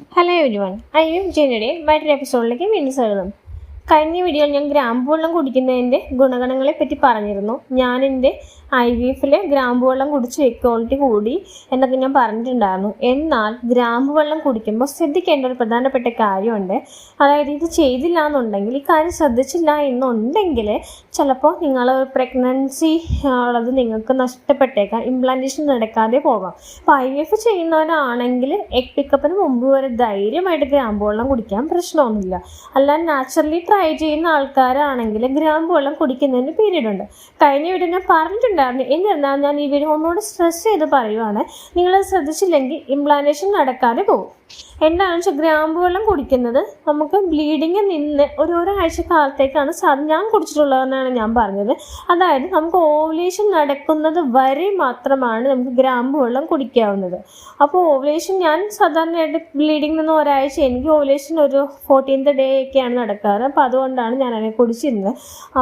Hello everyone I am ജനയുടെ മറ്റൊരു എപ്പിസോഡിലേക്ക് വീണ്ടും സ്വാഗതം. കഴിഞ്ഞ വീഡിയോയിൽ ഞാൻ ഗ്രാമ്പു വെള്ളം കുടിക്കുന്നതിന്റെ ഗുണഗണങ്ങളെ പറ്റി പറഞ്ഞിരുന്നു. ഞാൻ എന്റെ ഐ വി എഫിൽ ഗ്രാമ്പു വെള്ളം കുടിച്ച് എക്വാളിറ്റി കൂടി എന്നൊക്കെ ഞാൻ പറഞ്ഞിട്ടുണ്ടായിരുന്നു. എന്നാൽ ഗ്രാമ്പു വെള്ളം കുടിക്കുമ്പോൾ ശ്രദ്ധിക്കേണ്ട ഒരു പ്രധാനപ്പെട്ട കാര്യമുണ്ട്. അതായത് ഇത് ചെയ്തില്ല എന്നുണ്ടെങ്കിൽ ഈ കാര്യം ശ്രദ്ധിച്ചില്ല എന്നുണ്ടെങ്കിൽ ചിലപ്പോൾ നിങ്ങൾ പ്രഗ്നൻസി ഉള്ളത് നിങ്ങൾക്ക് നഷ്ടപ്പെട്ടേക്കാം. ഇംപ്ലാന്റേഷൻ നടക്കാതെ പോകാം. അപ്പോൾ ഐ വി എഫ് ചെയ്യുന്നവരാണെങ്കിൽ എഗ് പിക്കപ്പിന് മുമ്പ് വരെ ധൈര്യമായിട്ട് ഗ്രാമ്പു വെള്ളം കുടിക്കാൻ പ്രശ്നമൊന്നുമില്ല. അല്ലാതെ നാച്ചുറലി ട്രൈ ചെയ്യുന്ന ആൾക്കാരാണെങ്കിൽ ഗ്രാമ്പു വെള്ളം കുടിക്കുന്നതിന് പീരീഡ് ഉണ്ട് കഴിഞ്ഞ വീഡിയോ ഞാൻ പറഞ്ഞിട്ടുണ്ടായിരുന്നു. എന്നിരുന്നാൽ ഞാൻ ഈ വീഡിയോ ഒന്നുകൂടി സ്ട്രെസ് ചെയ്ത് പറയുവാണ്. നിങ്ങൾ ശ്രദ്ധിച്ചില്ലെങ്കിൽ ഇംപ്ലാന്റേഷൻ നടക്കാതെ പോകും. എന്താണെന്ന് വെച്ചാൽ ഗ്രാമ്പു വെള്ളം കുടിക്കുന്നത്? നമുക്ക് ബ്ലീഡിങ് നിന്ന് ഒരു ഒരാഴ്ച കാലത്തേക്കാണ് ഞാൻ കുടിച്ചിട്ടുള്ളതെന്നാണ് ഞാൻ പറഞ്ഞത്. അതായത് നമുക്ക് ഓവുലേഷൻ നടക്കുന്നത് വരെ മാത്രമാണ് നമുക്ക് ഗ്രാമ്പു വെള്ളം കുടിക്കാവുന്നത്. അപ്പോൾ ഓവുലേഷൻ ഞാൻ സാധാരണയായിട്ട് ബ്ലീഡിങ് നിന്ന് ഒരാഴ്ച എനിക്ക് ഓവുലേഷൻ ഒരു ഫോർട്ടീൻത് ഡേ ഒക്കെയാണ് നടക്കാറ്. അപ്പോൾ അതുകൊണ്ടാണ് ഞാൻ അതിനെ കുടിച്ചിരുന്നത്.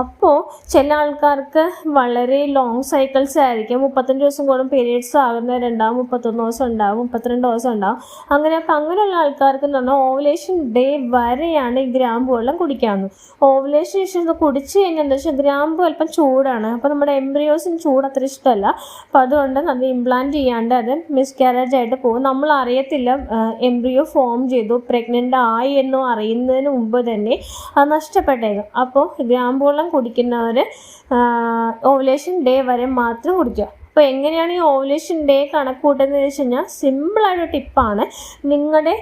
അപ്പോൾ ചില ആൾക്കാർക്ക് വളരെ ലോങ് സൈക്കിൾസ് ആയിരിക്കും. മുപ്പത്തഞ്ച് ദിവസം കൂടും പീരീഡ്സ് ആകുന്നവരുണ്ടാവും മുപ്പത്തൊന്ന് ദിവസം ഉണ്ടാവും മുപ്പത്തിരണ്ട് ദിവസം ഉണ്ടാവും. അങ്ങനെ അപ്പം അങ്ങനെയുള്ള ആൾക്കാർക്ക് എന്ന് പറഞ്ഞാൽ ഓവുലേഷൻ ഡേ വരെയാണ് ഈ ഗ്രാമ്പു വെള്ളം കുടിക്കാവുന്നത്. ഓവുലേഷൻ ശേഷം ഇത് കുടിച്ച് കഴിഞ്ഞാൽ എന്താ വെച്ചാൽ ഗ്രാമ്പു അല്പം ചൂടാണ്. അപ്പോൾ നമ്മുടെ എംബ്രിയോസിന് ചൂട് അത്ര ഇഷ്ടമല്ല. അപ്പം അതുകൊണ്ട് അത് ഇംപ്ലാന്റ് ചെയ്യാണ്ട് അത് മിസ്കാരേജ് ആയിട്ട് പോകും. നമ്മൾ അറിയത്തില്ല എംബ്രിയോ ഫോം ചെയ്തു പ്രഗ്നന്റ് ആയി എന്നോ അറിയുന്നതിന് മുമ്പ് തന്നെ അത് നഷ്ടപ്പെട്ടേക്കും. അപ്പോൾ ഗ്രാമ്പു വെള്ളം കുടിക്കുന്നവർ ഓവുലേഷൻ ഡേ വരെ മാത്രം കുടിക്കുക. അപ്പോൾ എങ്ങനെയാണ് ഈ ഓവുലേഷൻ ഡേ കണക്കൂട്ടുന്നത് വെച്ച് കഴിഞ്ഞാൽ സിമ്പിളായിട്ട് ടിപ്പാണ് നിങ്ങളുടെ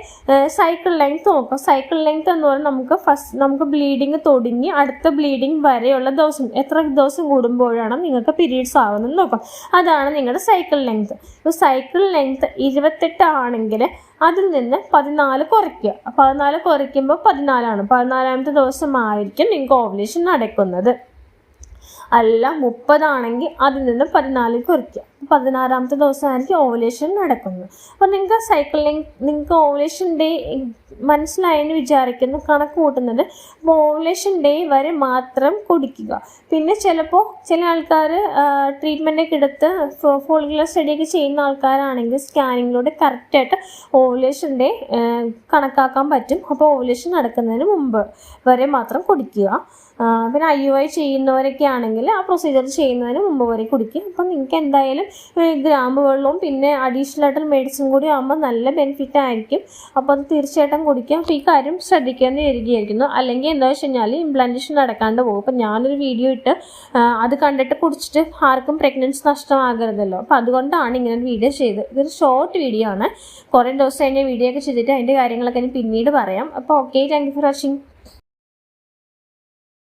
സൈക്കിൾ ലെങ്ത് നോക്കുക സൈക്കിൾ ലെങ്ത് എന്ന് പറഞ്ഞാൽ നമുക്ക് ഫസ്റ്റ് നമുക്ക് ബ്ലീഡിങ് തുടങ്ങി അടുത്ത ബ്ലീഡിങ് വരെയുള്ള ദിവസം എത്ര ദിവസം കൂടുമ്പോഴാണ് നിങ്ങൾക്ക് പീരീഡ്സ് ആവുന്നത് നോക്കാം. അതാണ് നിങ്ങളുടെ സൈക്കിൾ ലെങ്ത് ഇപ്പോൾ സൈക്കിൾ ലെങ്ത് ഇരുപത്തെട്ട് ആണെങ്കിൽ അതിൽ നിന്ന് പതിനാല് കുറയ്ക്കുക. പതിനാല് കുറയ്ക്കുമ്പോൾ പതിനാലാണ്. പതിനാലാമത്തെ ദിവസമായിരിക്കും നിങ്ങൾക്ക് ഓവുലേഷൻ നടക്കുന്നത്. അല്ല മുപ്പതാണെങ്കിൽ അതിൽ നിന്ന് പതിനാലിൽ കുറയ്ക്കുക. പതിനാറാമത്തെ ദിവസമായിരിക്കും ഓവലേഷൻ നടക്കുന്നത്. അപ്പോൾ നിങ്ങൾക്ക് സൈക്കിൾ നിങ്ങൾക്ക് ഓവലേഷൻ ഡേ മനസ്സിലായെന്ന് വിചാരിക്കുന്നു കണക്ക് കൂട്ടുന്നത്. അപ്പോൾ ഓവുലേഷൻ ഡേ വരെ മാത്രം കുടിക്കുക. പിന്നെ ചിലപ്പോൾ ചില ആൾക്കാർ ട്രീറ്റ്മെന്റൊക്കെ എടുത്ത് ഫോളിക്കുലർ സ്റ്റഡിയൊക്കെ ചെയ്യുന്ന ആൾക്കാരാണെങ്കിൽ സ്കാനിങ്ങിലൂടെ കറക്റ്റായിട്ട് ഓവലേഷൻ ഡേ കണക്കാക്കാൻ പറ്റും. അപ്പോൾ ഓവലേഷൻ നടക്കുന്നതിന് മുമ്പ് വരെ മാത്രം കുടിക്കുക. പിന്നെ ഐ യു ഐ ചെയ്യുന്നവരൊക്കെ ആണെങ്കിൽ ആ പ്രൊസീജിയർ ചെയ്യുന്നതിന് മുമ്പ് വരെ കുടിക്കും. അപ്പം നിങ്ങൾക്ക് എന്തായാലും ഗ്രാമ്പ് വെള്ളവും പിന്നെ അഡീഷണൽ ആയിട്ട് മെഡിസിൻ കൂടി ആകുമ്പോൾ നല്ല ബെനിഫിറ്റ് ആയിരിക്കും. അപ്പോൾ അത് തീർച്ചയായിട്ടും കുടിക്കുക. അപ്പോൾ ഈ കാര്യം ശ്രദ്ധിക്കാമെന്ന് കരുതിയിരിക്കുന്നു അല്ലെങ്കിൽ എന്താ വെച്ച് കഴിഞ്ഞാൽ ഇംപ്ലാന്റേഷൻ നടക്കാണ്ട് പോകും. അപ്പം ഞാനൊരു വീഡിയോ ഇട്ട് അത് കണ്ടിട്ട് കുടിച്ചിട്ട് ആർക്കും പ്രഗ്നൻസി നഷ്ടമാകരുതല്ലോ. അപ്പോൾ അതുകൊണ്ടാണ് ഇങ്ങനെ ഒരു വീഡിയോ ചെയ്തത്. ഇതൊരു ഷോർട്ട് വീഡിയോ ആണ്. കുറേ ദിവസം കഴിഞ്ഞ വീഡിയോ ഒക്കെ ചെയ്തിട്ട് അതിന്റെ കാര്യങ്ങളൊക്കെ ഇനി പിന്നീട് പറയാം. അപ്പോൾ okay thank you for watching